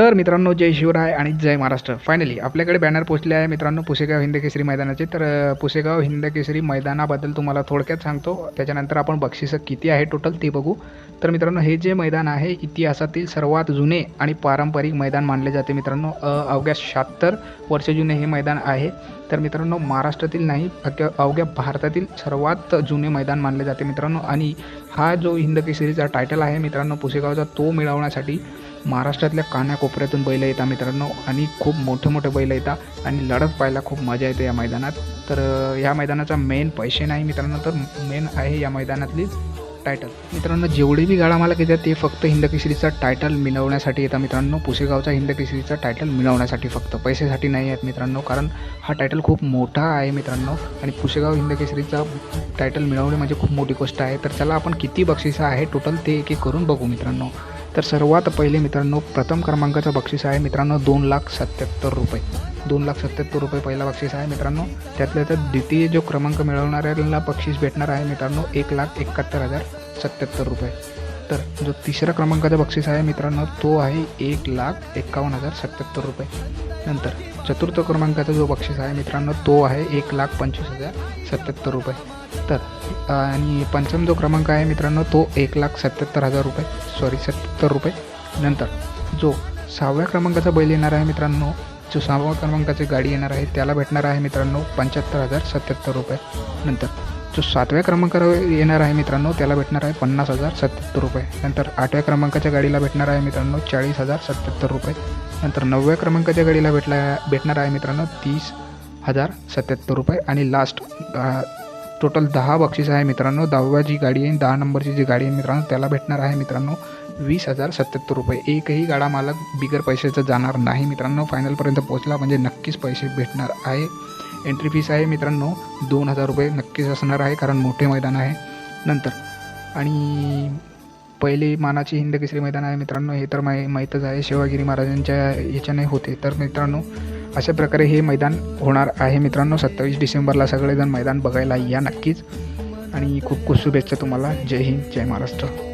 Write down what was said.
तर मित्रांनो जय शिवराय आणि जय महाराष्ट्र. फायनली आपल्याकडे बॅनर पोचले आहे मित्रांनो पुसेगाव हिंदकेसरी मैदानाचे. तर पुसेगाव हिंदकेसरी मैदानाबद्दल तुम्हाला थोडक्यात सांगतो. त्याच्यानंतर आपण बक्षिसं किती आहे टोटल ते बघू. तर मित्रांनो हे जे मैदान आहे इतिहासातील सर्वात जुने आणि पारंपरिक मैदान मानले जाते मित्रांनो. अवघ्या शहात्तर वर्ष जुने हे मैदान आहे. तर मित्रांनो महाराष्ट्रातील नाही अवघ्या अवघ्या भारतातील सर्वात जुने मैदान मानले जाते मित्रांनो. आणि हा जो हिंद केसरीचा टायटल आहे मित्रांनो पुसेगावचा तो मिळवण्यासाठी महाराष्ट्रातल्या कानाकोपऱ्यातून बैल येतात मित्रांनो. आणि खूप मोठे मोठे बैल येतात आणि लढत पाहायला खूप मजा येते या मैदानात. तर या मैदानाचा मेन पैसे नाही मित्रांनो तर मेन आहे या मैदानातली टायटल मित्रांनो जेवढे बी गाळा मला घेतात ते फक्त हिंदकेसरीचा टायटल मिळवण्यासाठी येतात मित्रांनो. पुसेगावचा हिंदकेसरीचा टायटल मिळवण्यासाठी फक्त पैशासाठी नाही आहेत मित्रांनो कारण हा टायटल खूप मोठा आहे मित्रांनो. आणि पुसेगाव हिंदकेसरीचा टायटल मिळवणे म्हणजे खूप मोठी गोष्ट आहे. तर त्याला आपण किती बक्षिसं आहे टोटल ते एक एक करून बघू मित्रांनो. तर सर्वात पहिले मित्रांनो प्रथम क्रमांकाचं बक्षीस आहे मित्रांनो दोन लाख सत्याहत्तर रुपये. दोन लाख सत्याहत्तर रुपये पहिला बक्षीस आहे मित्रांनो. त्यातल्या त्यात द्वितीय जो क्रमांक मिळवणाऱ्याला बक्षीस भेटणार आहे मित्रांनो एक लाख एकाहत्तर हजार. सत्याहत्तर रुपये. तर जो तिसऱ्या क्रमांकाचा बक्षीस आहे मित्रांनो तो आहे एक लाख एकावन्न हजार सत्याहत्तर रुपये. नंतर चतुर्थ क्रमांकाचा जो बक्षीस आहे मित्रांनो तो आहे एक लाख पंचवीस हजार सत्याहत्तर रुपये. तर आणि पंचम जो क्रमांक आहे मित्रांनो तो एक लाख सत्याहत्तर हजार रुपये. सॉरी सत्याहत्तर रुपये. नंतर जो सहाव्या क्रमांकाचा बैल येणार आहे मित्रांनो जो सहाव्या क्रमांकाची गाडी येणार आहे त्याला भेटणार आहे मित्रांनो पंच्याहत्तर हजार सत्याहत्तर रुपये. नंतर जो सातव्या क्रमांकावर येणार आहे मित्रांनो त्याला भेटणार आहे पन्नास हजार सत्याहत्तर रुपये. नंतर आठव्या क्रमांकाच्या गाडीला भेटणार आहे मित्रांनो चाळीस हजार सत्याहत्तर रुपये. नंतर नवव्या क्रमांकाच्या गाडीला भेटला भेटणार आहे मित्रांनो तीस हजार सत्याहत्तर रुपये. आणि लास्ट टोटल दहा बक्षीस आहे मित्रांनो दहाव्या जी गाडी आहे दहा नंबरची जी गाडी आहे मित्रांनो त्याला भेटणार आहे मित्रांनो वीस हजार सत्याहत्तर रुपये. एकही गाडा मालक बिगर पैशाचं जाणार नाही मित्रांनो फायनलपर्यंत पोहोचला म्हणजे नक्कीच पैसे भेटणार आहे. एंट्री फीस आहे मित्रांनो. दोन हजार रुपये नक्कीच असणार आहे कारण मोठे मैदान आहे. नंतर आणि पहिले मानाची हिंद केसरी मैदान आहे मित्रांनो हे तर माही माहीतच आहे. शिवागिरी महाराजांच्या याच्याने होते. तर मित्रांनो अशा प्रकारे हे मैदान होणार आहे मित्रांनो. सत्तावीस डिसेंबरला सगळेजण मैदान बघायला या नक्कीच. आणि खूप खूप शुभेच्छा तुम्हाला. जय हिंद जय महाराष्ट्र.